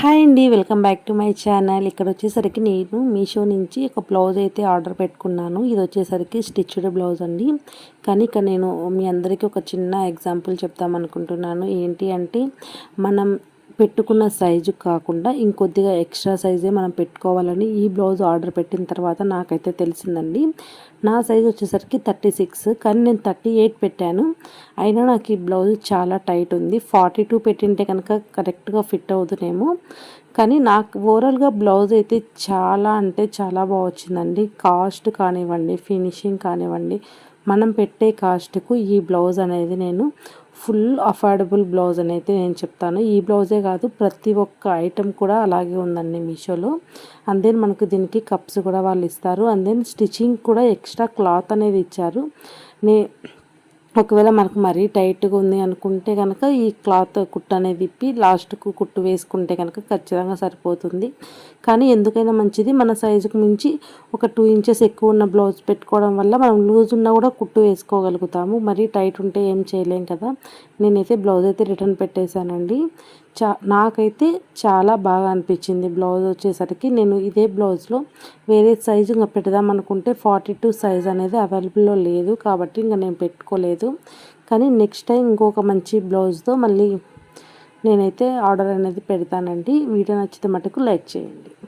Hi అండి welcome back to my channel. ఇక్కడ వచ్చేసరికి నేను మీషో నుంచి ఒక బ్లౌజ్ అయితే ఆర్డర్ పెట్టుకున్నాను. ఇది వచ్చేసరికి స్టిచ్డ్ బ్లౌజ్ అండి. కానీ ఇక్కడ నేను మీ అందరికీ ఒక చిన్న ఎగ్జాంపుల్ చెప్తామనుకుంటున్నాను ఏంటి అంటే మనం పెట్టుకున్న సైజు కాకుండా ఇంకొద్దిగా ఎక్స్ట్రా సైజే మనం పెట్టుకోవాలని ఈ బ్లౌజ్ ఆర్డర్ పెట్టిన తర్వాత నాకైతే తెలిసిందండి. నా సైజ్ వచ్చేసరికి థర్టీ సిక్స్ కానీ నేను థర్టీ ఎయిట్ పెట్టాను. అయినా నాకు ఈ బ్లౌజ్ చాలా టైట్ ఉంది. ఫార్టీ టూ పెట్టింటే కనుక కరెక్ట్గా ఫిట్ అవుతునేమో కానీ నాకు ఓవరాల్గా బ్లౌజ్ అయితే చాలా అంటే చాలా బాగా వచ్చిందండి. కాస్ట్ కానివ్వండి ఫినిషింగ్ కానివ్వండి మనం పెట్టే కాస్ట్కు ఈ బ్లౌజ్ అనేది నేను ఫుల్ అఫోర్డబుల్ బ్లౌజ్ అని అయితే నేను చెప్తాను. ఈ బ్లౌజే కాదు ప్రతి ఒక్క ఐటెం కూడా అలాగే ఉందండి మీషోలో. అండ్ దెన్ మనకు దీనికి కప్స్ కూడా వాళ్ళు ఇస్తారు. అండ్ దెన్ స్టిచ్చింగ్ కూడా ఎక్స్ట్రా క్లాత్ అనేది ఇచ్చారు. నే ఒకవేళ మనకు మరీ టైట్గా ఉంది అనుకుంటే కనుక ఈ క్లాత్ కుట్టు అనేది ఇప్పి లాస్ట్కు కుట్టు వేసుకుంటే కనుక ఖచ్చితంగా సరిపోతుంది. కానీ ఎందుకైనా మంచిది మన సైజుకు మించి ఒక టూ ఇంచెస్ ఎక్కువ ఉన్న బ్లౌజ్ పెట్టుకోవడం వల్ల మనం లూజ్ ఉన్నా కూడా కుట్టు వేసుకోగలుగుతాము. మరీ టైట్ ఉంటే ఏం చేయలేం కదా. నేనైతే బ్లౌజ్ అయితే రిటర్న్ పెట్టేశానండి. చా నాకైతే చాలా బాగా అనిపించింది బ్లౌజ్ వచ్చేసరికి. నేను ఇదే బ్లౌజ్లో వేరే సైజు ఇంకా పెడదాం అనుకుంటే ఫార్టీ టూ సైజ్ అనేది అవైలబుల్లో లేదు కాబట్టి ఇంకా నేను పెట్టుకోలేదు. కానీ నెక్స్ట్ టైం ఇంకొక మంచి బ్లౌజ్తో మళ్ళీ నేనైతే ఆర్డర్ అనేది పెడతానండి. వీడియో నచ్చితే మటుకు లైక్ చేయండి.